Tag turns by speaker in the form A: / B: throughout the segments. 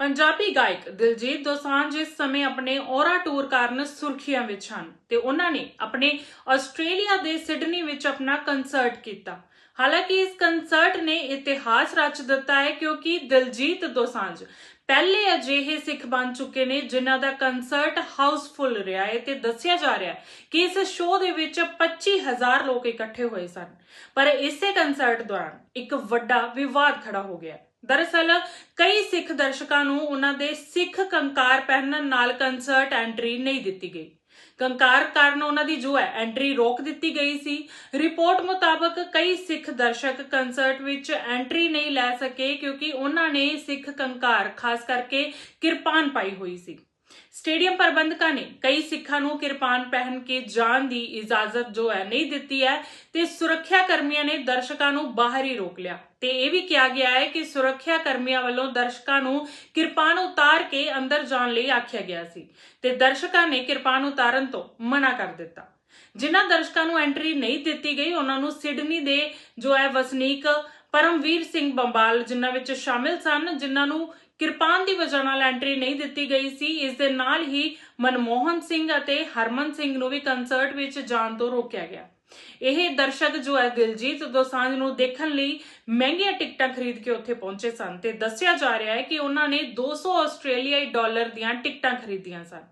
A: ਪੰਜਾਬੀ ਗਾਇਕ ਦਿਲਜੀਤ ਦੋਸਾਂਝ ਇਸ ਸਮੇਂ ਆਪਣੇ ਔਰਾ ਟੂਰ ਕਾਰਨ ਸੁਰਖੀਆਂ ਵਿੱਚ ਹਨ ਤੇ ਉਹਨਾਂ ਨੇ ਆਪਣੇ ਆਸਟ੍ਰੇਲੀਆ ਦੇ ਸਿਡਨੀ ਵਿੱਚ ਆਪਣਾ ਕੰਸਰਟ ਕੀਤਾ। ਹਾਲਾਂਕਿ ਇਸ ਕੰਸਰਟ ਨੇ ਇਤਿਹਾਸ ਰਚ ਦਿੱਤਾ ਹੈ ਕਿਉਂਕਿ ਦਿਲਜੀਤ ਦੋਸਾਂਝ ਪਹਿਲੇ ਅਜਿਹੇ ਸਿੱਖ ਬਣ ਚੁੱਕੇ ਨੇ ਜਿਨ੍ਹਾਂ ਦਾ ਕੰਸਰਟ ਹਾਊਸਫੁੱਲ ਰਿਹਾ ਹੈ ਤੇ ਦੱਸਿਆ ਜਾ ਰਿਹਾ ਹੈ ਕਿ ਇਸ ਸ਼ੋਅ ਦੇ ਵਿੱਚ 25000 ਲੋਕ ਇਕੱਠੇ ਹੋਏ ਸਨ। ਪਰ ਇਸੇ ਕੰਸਰਟ ਦੌਰਾਨ ਇੱਕ ਵੱਡਾ ਵਿਵਾਦ ਖੜਾ ਹੋ ਗਿਆ। ਦਰਅਸਲ ਕਈ ਸਿੱਖ ਦਰਸ਼ਕਾਂ ਨੂੰ ਉਹਨਾਂ ਦੇ ਸਿੱਖ ਕੰਕਾਰ ਪਹਿਨਣ ਨਾਲ ਕੰਸਰਟ ਐਂਟਰੀ ਨਹੀਂ ਦਿੱਤੀ ਗਈ। ਕੰਕਾਰ ਕਾਰਨ ਉਹਨਾਂ ਦੀ ਜੋ ਹੈ ਐਂਟਰੀ ਰੋਕ ਦਿੱਤੀ ਗਈ ਸੀ। ਰਿਪੋਰਟ ਮੁਤਾਬਕ ਕਈ ਸਿੱਖ ਦਰਸ਼ਕ ਕੰਸਰਟ ਵਿੱਚ ਐਂਟਰੀ ਨਹੀਂ ਲੈ ਸਕੇ ਕਿਉਂਕਿ ਉਹਨਾਂ ਨੇ ਸਿੱਖ ਕੰਕਾਰ ਖਾਸ ਕਰਕੇ ਕਿਰਪਾਨ ਪਾਈ ਹੋਈ ਸੀ। ਸਟੇਡੀਅਮ ਪ੍ਰਬੰਧਕਾਂ ਨੇ ਕਈ ਸਿੱਖਾਂ ਨੂੰ ਕਿਰਪਾਨ ਪਹਿਨ ਕੇ ਜਾਣ ਦੀ ਇਜਾਜ਼ਤ ਜੋ ਹੈ ਨਹੀਂ ਦਿੱਤੀ ਹੈ ਤੇ ਸੁਰੱਖਿਆ ਕਰਮੀਆਂ ਨੇ ਦਰਸ਼ਕਾਂ ਨੂੰ ਬਾਹਰ ਹੀ ਰੋਕ ਲਿਆ। ਤੇ ਇਹ ਵੀ ਕਿਹਾ ਗਿਆ ਹੈ ਕਿ ਸੁਰੱਖਿਆ ਕਰਮੀਆਂ ਵੱਲੋਂ ਦਰਸ਼ਕਾਂ ਨੂੰ ਕਿਰਪਾਨ ਉਤਾਰ ਕੇ ਅੰਦਰ ਜਾਣ ਲਈ ਆਖਿਆ ਗਿਆ ਸੀ ਤੇ ਦਰਸ਼ਕਾਂ ਨੇ ਕਿਰਪਾਨ ਉਤਾਰਨ ਤੋਂ ਮਨਾ ਕਰ ਦਿੱਤਾ। ਜਿਨ੍ਹਾਂ ਦਰਸ਼ਕਾਂ ਨੂੰ ਐਂਟਰੀ ਨਹੀਂ ਦਿੱਤੀ ਗਈ, ਉਹਨਾਂ ਨੂੰ ਸਿਡਨੀ ਦੇ ਜੋ ਹੈ ਵਸਨੀਕ ਪਰਮਵੀਰ ਸਿੰਘ ਬੰਬਾਲ, ਜਿਨ੍ਹਾਂ ਵਿੱਚ ਸ਼ਾਮਿਲ ਸਨ, ਜਿਨ੍ਹਾਂ ਨੂੰ ਕਿਰਪਾਨ ਦੀ ਵਜ੍ਹਾ ਨਾਲ ਐਂਟਰੀ ਨਹੀਂ ਦਿੱਤੀ ਗਈ ਸੀ, ਇਸ ਦੇ ਨਾਲ ਹੀ ਮਨਮੋਹਨ ਸਿੰਘ ਅਤੇ ਹਰਮਨ ਸਿੰਘ ਨੂੰ ਵੀ ਕੰਸਰਟ ਵਿੱਚ ਜਾਣ ਤੋਂ ਰੋਕਿਆ ਗਿਆ। ਇਹ ਦਰਸ਼ਕ ਜੋ ਹੈ ਦਿਲਜੀਤ ਦੋਸਾਂਝ ਨੂੰ ਦੇਖਣ ਲਈ ਮਹਿੰਗੀਆਂ ਟਿਕਟਾਂ ਖਰੀਦ ਕੇ ਉੱਥੇ ਪਹੁੰਚੇ ਸਨ ਤੇ ਦੱਸਿਆ ਜਾ ਰਿਹਾ ਹੈ ਕਿ ਉਹਨਾਂ ਨੇ 200 ਆਸਟ੍ਰੇਲੀਆਈ ਡਾਲਰ ਦੀਆਂ ਟਿਕਟਾਂ ਖਰੀਦੀਆਂ ਸਨ।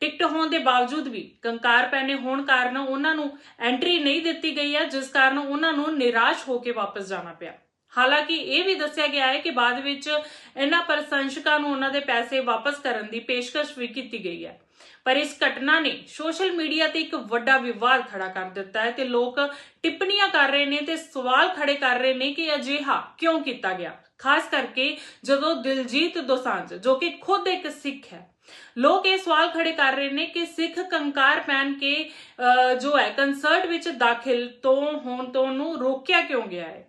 A: ਟਿਕਟ ਹੋਣ ਦੇ ਬਾਵਜੂਦ ਵੀ ਕੰਕਾਰ ਪੈਨੇ ਹੋਣ ਕਾਰਨ ਉਹਨਾਂ ਨੂੰ ਐਂਟਰੀ ਨਹੀਂ ਦਿੱਤੀ ਗਈ ਹੈ ਜਿਸ ਕਾਰਨ ਉਹਨਾਂ ਨੂੰ ਨਿਰਾਸ਼ ਹੋ ਕੇ ਵਾਪਸ ਜਾਣਾ ਪਿਆ। ਹਾਲਾਂਕਿ ਇਹ ਵੀ ਦੱਸਿਆ ਗਿਆ ਹੈ ਕਿ ਬਾਅਦ ਵਿੱਚ ਇਹਨਾਂ ਪ੍ਰਸ਼ੰਸਕਾਂ ਨੂੰ ਉਹਨਾਂ ਦੇ ਪੈਸੇ ਵਾਪਸ ਕਰਨ ਦੀ ਪੇਸ਼ਕਸ਼ ਵੀ ਕੀਤੀ ਗਈ ਹੈ। ਪਰ ਇਸ ਘਟਨਾ ਨੇ ਸੋਸ਼ਲ ਮੀਡੀਆ ਤੇ ਇੱਕ ਵੱਡਾ ਵਿਵਾਦ ਖੜਾ ਕਰ ਦਿੱਤਾ ਹੈ ਤੇ ਲੋਕ ਟਿੱਪਣੀਆਂ ਕਰ ਰਹੇ ਨੇ ਤੇ ਸਵਾਲ ਖੜੇ ਕਰ ਰਹੇ ਨੇ ਕਿ ਅਜਿਹਾ ਕਿਉਂ ਕੀਤਾ ਗਿਆ? ਖਾਸ ਕਰਕੇ ਜਦੋਂ ਦਿਲਜੀਤ ਦੋਸਾਂਝ, ਜੋ ਕਿ ਖੁਦ ਇੱਕ ਸਿੱਖ ਹੈ ਲੋਕ ਇਹ ਸਵਾਲ ਖੜੇ ਕਰ ਰਹੇ ਨੇ ਕਿ ਸਿੱਖ ਕੰਕਾਰ ਪਹਿਨ ਕੇ ਅਹ, ਜੋ ਹੈ ਕੰਸਰਟ ਵਿੱਚ ਦਾਖਲ ਤੋਂ ਹੋਣ ਤੋਂ ਨੂੰ ਰੋਕਿਆ ਕਿਉਂ ਗਿਆ ਹੈ?